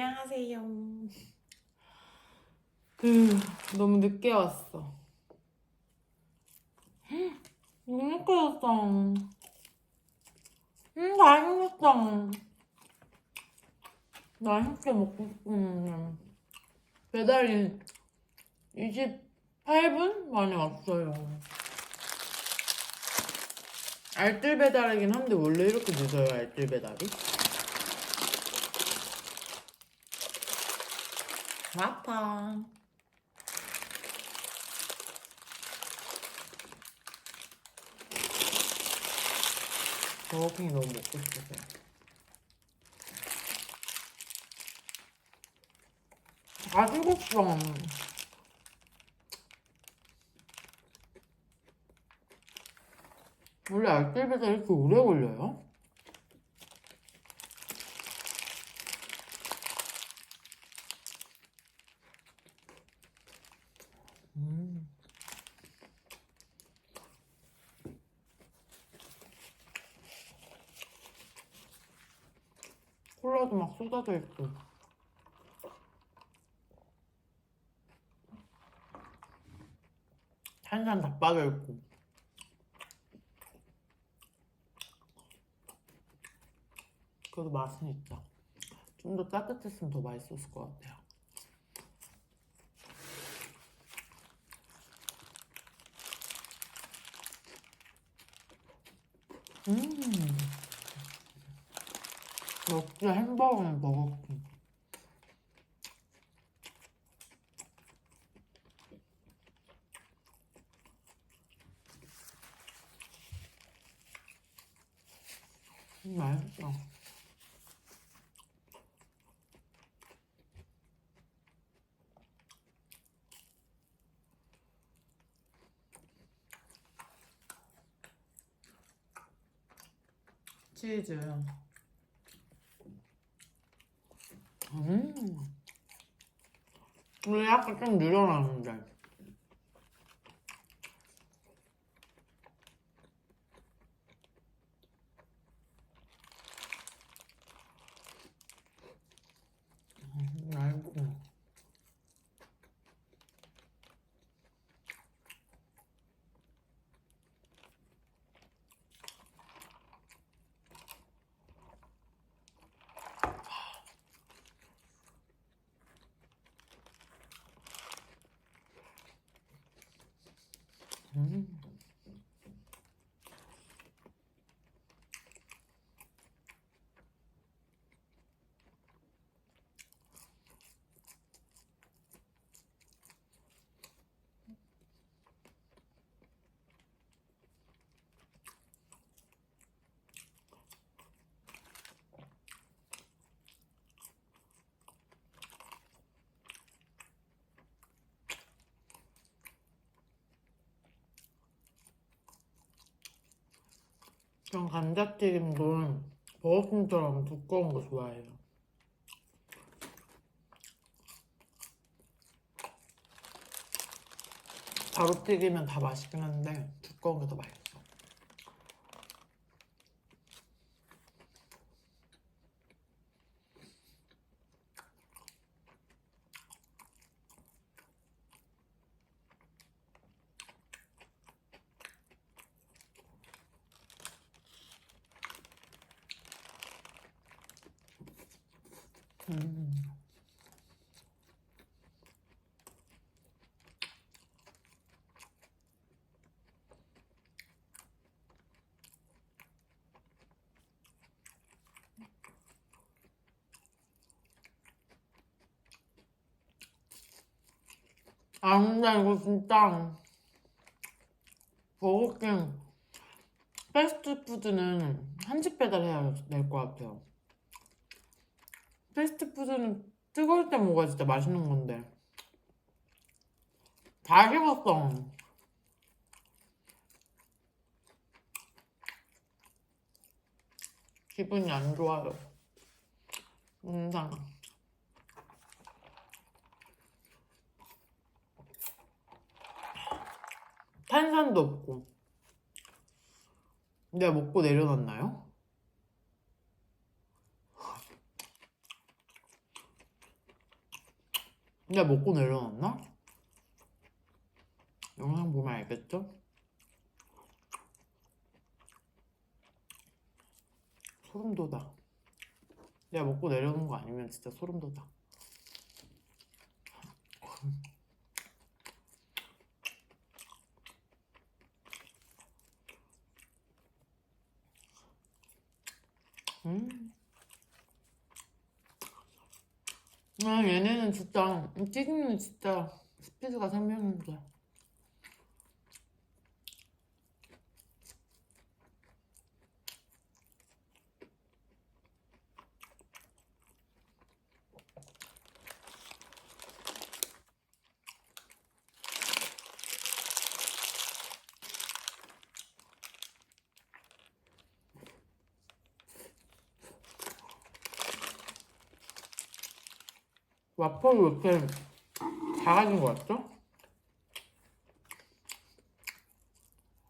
안녕하세요. 그 너무 늦게 왔어. 너무 늦게 왔어. 음, 맛있겠다. 맛있게 먹고 싶은 배달이 28분 만에 왔어요. 알뜰 배달이긴 한데 원래 이렇게 늦어요, 알뜰 배달이? 아파. 버거킹이 너무 먹고 싶어서. 다 죽었어. 원래 알뜰배달 이렇게 오래 걸려요? 콜라도 막 쏟아져 있고. 탄산 다 빠져 있고. 그래도 맛은 있다. 좀 더 따뜻했으면 더 맛있었을 것 같아요. 음. 역시 버거킹. 음, 맛있어. 치즈. 음. 원래 약간 좀 늘어나는데. 음, 아이고. 음. 전 감자튀김도 버거킹처럼 두꺼운 거 좋아해요. 바로 튀기면 다 맛있긴 한데 두꺼운 게 더 맛있어. 음. 아 근데 이거 진짜 버거킹 패스트푸드는 한 집 배달해야 될 것 같아요. 패스트푸드는 뜨거울 때 먹어야 진짜 맛있는 건데. 다 식었어. 기분이 안 좋아요. 인상 탄산도 없고 내가 먹고 내려놨나요? 내가 먹고 내려놨나? 영상 보면 알겠죠? 소름 돋아. 내가 먹고 내려놓은 거 아니면 진짜 소름 돋아. 음. 아, 진짜, 이 튀김은 진짜 스피드가 생명인데. 와퍼를 왜 이렇게 작아진 거 같죠?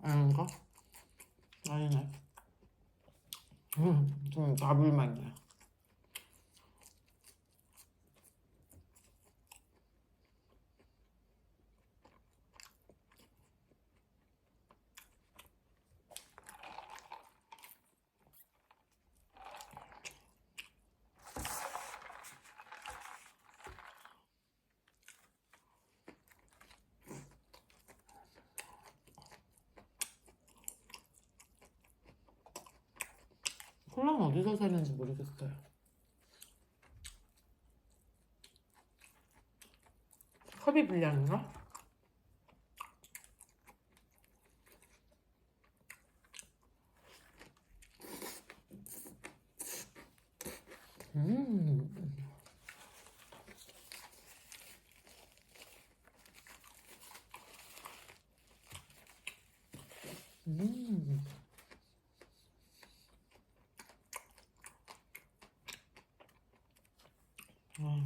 아닌가? 아니네. 음, 좀 나불만이야. 콜라는 어디서 사는지 모르겠어요. 컵이 불량인가? 음. 음. 아,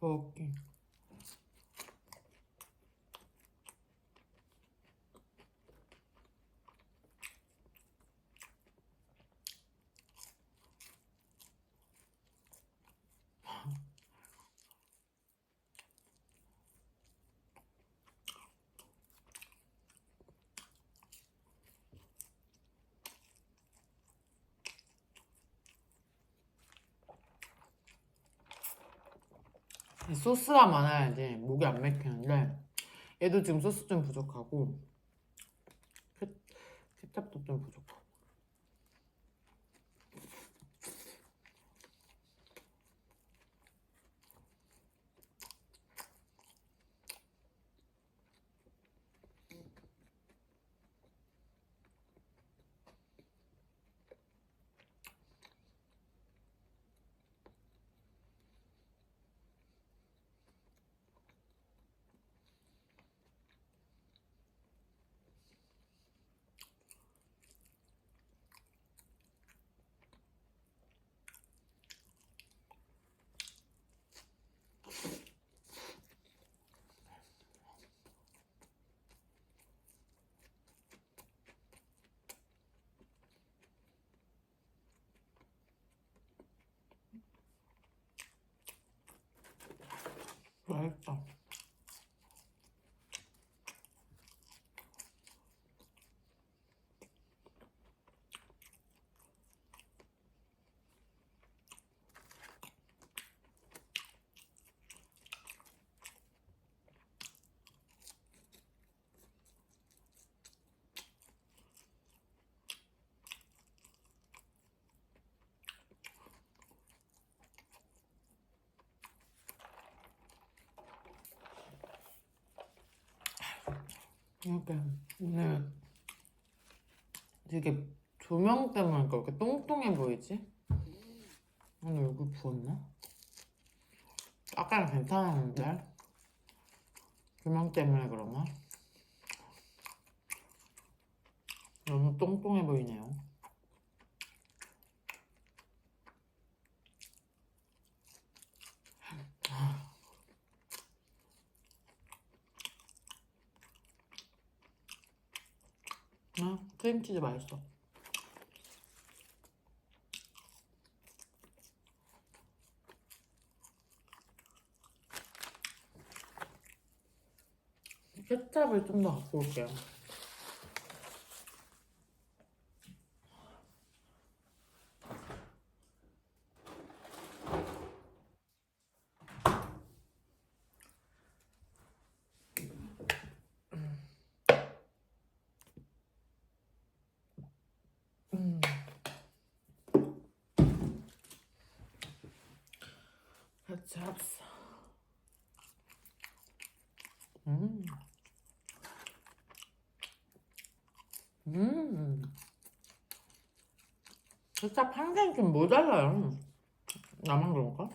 먹기. 이 소스가 많아야지 목이 안 막히는데 얘도 지금 소스 좀 부족하고 케, 케찹도 좀 부족하고 맛있다. 그러니까 오늘 되게 조명 때문에 그렇게 똥똥해 보이지? 오늘 얼굴 부었나? 아까랑 괜찮았는데 조명 때문에 그러나? 너무 똥똥해 보이네요. 크림치즈 맛있어. 케찹을 좀 더 갖고 올게요. 케찹. 음. 음. 진짜 판견이 좀 모자라요. 나만 그런가?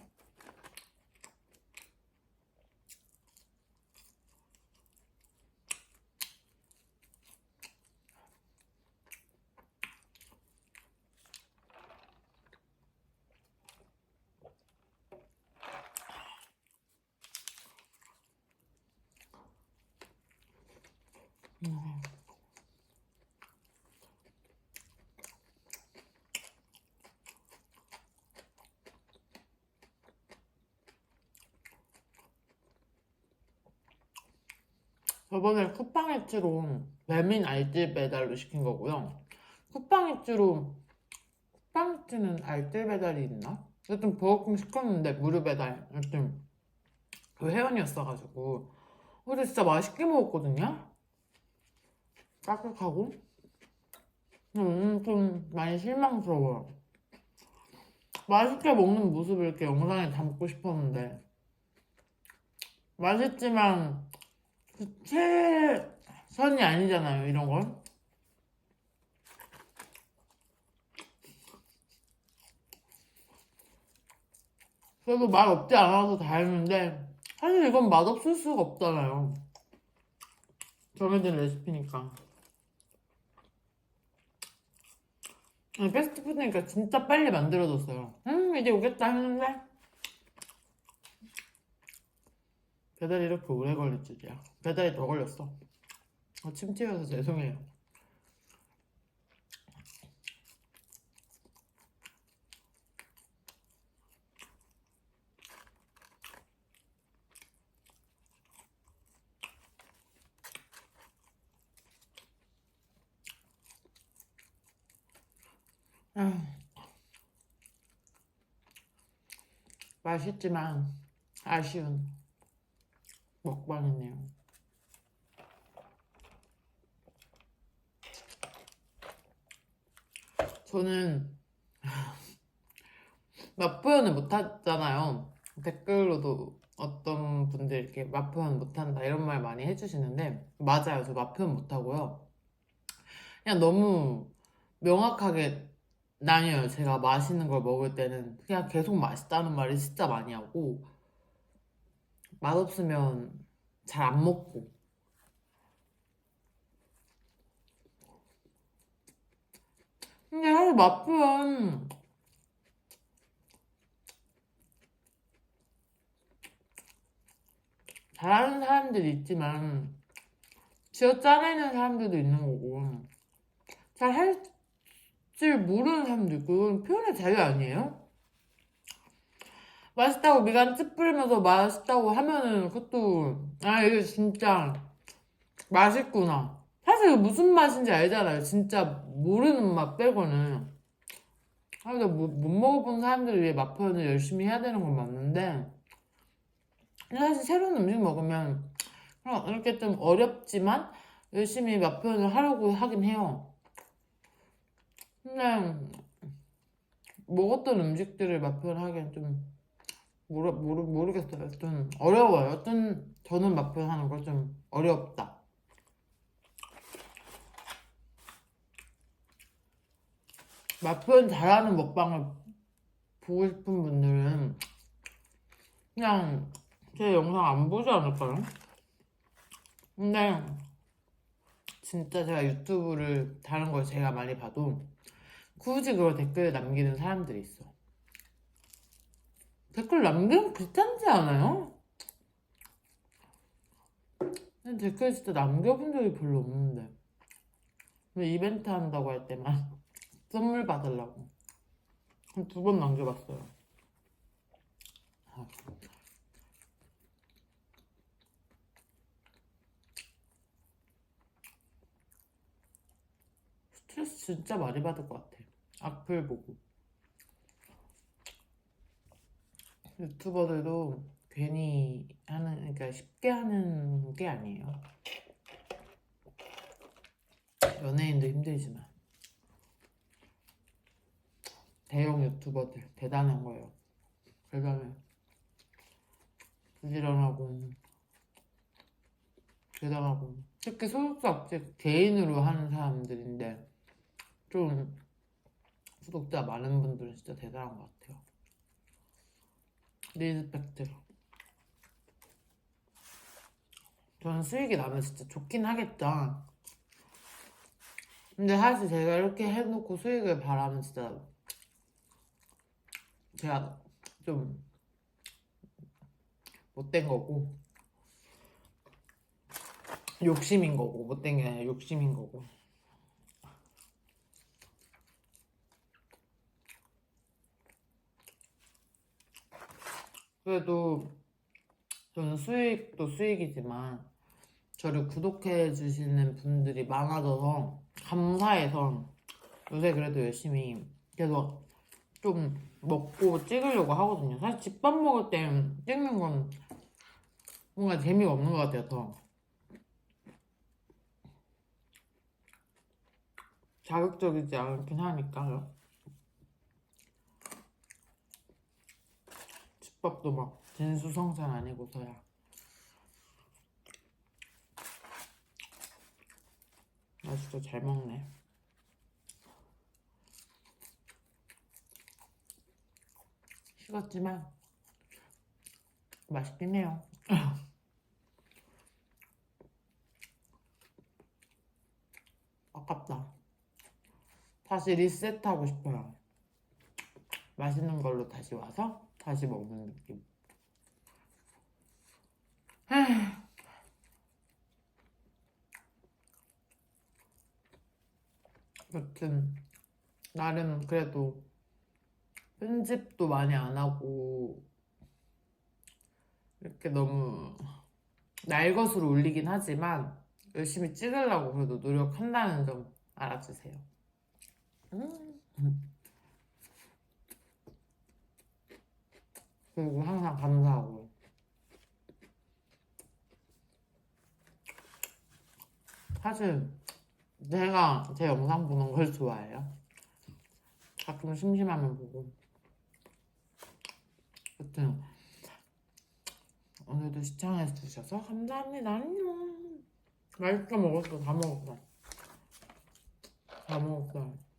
저번에 쿠팡이츠로 배민 알뜰 배달로 시킨 거고요. 쿠팡이츠로 쿠팡이츠는 알뜰 배달이 있나? 어쨌든 버거킹 시켰는데 무료 배달. 여튼 그 회원이었어가지고 근데 진짜 맛있게 먹었거든요. 까끗하고. 음, 좀 많이 실망스러워요. 맛있게 먹는 모습을 이렇게 영상에 담고 싶었는데 맛있지만 그 최선이 아니잖아요, 이런 건. 그래도 맛 없지 않아서 다행인데, 사실 이건 맛없을 수가 없잖아요. 정해진 레시피니까. 패스트푸드니까 진짜 빨리 만들어졌어요. 음, 이제 오겠다 했는데, 배달이 이렇게 오래 줄이야. 배달이 더 걸렸어. 아, 침 튀어서 죄송해요. 아, 맛있지만 아쉬운 먹방이네요. 저는 맛 표현을 못 하잖아요. 댓글로도 어떤 분들 이렇게 맛 표현 못 한다 이런 말 많이 해주시는데 맞아요. 저 맛 표현 못 하고요. 그냥 너무 명확하게 나뉘어요. 제가 맛있는 걸 먹을 때는 그냥 계속 맛있다는 말을 진짜 많이 하고 맛없으면 잘 안 먹고. 근데 사실 맛 표현 잘하는 사람들이 있지만 쥐어 짜내는 사람들도 있는 거고 잘 할 줄 모르는 사람도 있고 표현의 자유 아니에요? 맛있다고 미간 찌푸리면서 맛있다고 하면은 그것도 아 이게 진짜 맛있구나. 사실 무슨 맛인지 알잖아요. 진짜 모르는 맛 빼고는. 아 근데 못, 못 먹어본 사람들을 위해 맛 표현을 열심히 해야 되는 건 맞는데. 사실 새로운 음식 먹으면 이렇게 좀 어렵지만 열심히 맛 표현을 하려고 하긴 해요. 근데 먹었던 음식들을 맛 표현하기엔 좀 모르, 모르, 모르겠어요. 좀 어려워요. 어떤 저는 맛 표현하는 거좀 어렵다. 맛 표현 잘하는 먹방을 보고 싶은 분들은 그냥 제 영상 안 보지 않을까요? 근데 진짜 제가 유튜브를 다른 걸 제가 많이 봐도 굳이 그걸 댓글 남기는 사람들이 있어. 댓글 남기면 귀찮지 않아요? 근데 댓글 진짜 남겨본 적이 별로 없는데. 근데 이벤트 한다고 할 때만 선물 받으려고. 두 번 남겨봤어요. 스트레스 진짜 많이 받을 것 같아. 악플 보고. 유튜버들도 괜히 하는, 그러니까 쉽게 하는 게 아니에요. 연예인도 힘들지만. 대형 유튜버들 대단한 거예요. 대단해. 부지런하고 대단하고 특히 소속사 업체 개인으로 하는 사람들인데 좀 구독자 많은 분들은 진짜 대단한 것 같아요. 리스펙트. 저는 수익이 나면 진짜 좋긴 하겠다. 근데 사실 제가 이렇게 해놓고 수익을 바라면 진짜 제가 좀 못된 거고 욕심인 거고 못된 게 아니라 욕심인 거고 그래도 저는 수익도 수익이지만 저를 구독해 주시는 분들이 많아져서 감사해서 요새 그래도 열심히 계속 좀 먹고 찍으려고 하거든요. 사실 집밥 먹을 때 찍는 건 뭔가 재미가 없는 것 같아요, 더. 자극적이지 않긴 하니까요. 집밥도 막 진수성찬 아니고서야. 아, 진짜 잘 먹네. 식었지만 맛있긴 해요. 아깝다. 다시 리셋하고 싶어요. 맛있는 걸로 다시 와서 다시 먹는 느낌. 여튼 나름 그래도 편집도 많이 안 하고 이렇게 너무 날 것으로 올리긴 하지만 열심히 찍으려고 그래도 노력한다는 점 알아주세요. 음. 그리고 항상 감사하고 사실 제가 제 영상 보는 걸 좋아해요. 가끔 심심하면 보고. 여튼 오늘도 시청해 주셔서 감사합니다. 안녕. 맛있게 먹었어. 다 먹었어. 다 먹었어.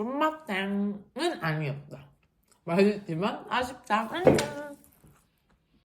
존맛탱은 아니었다. 맛있지만 아쉽다.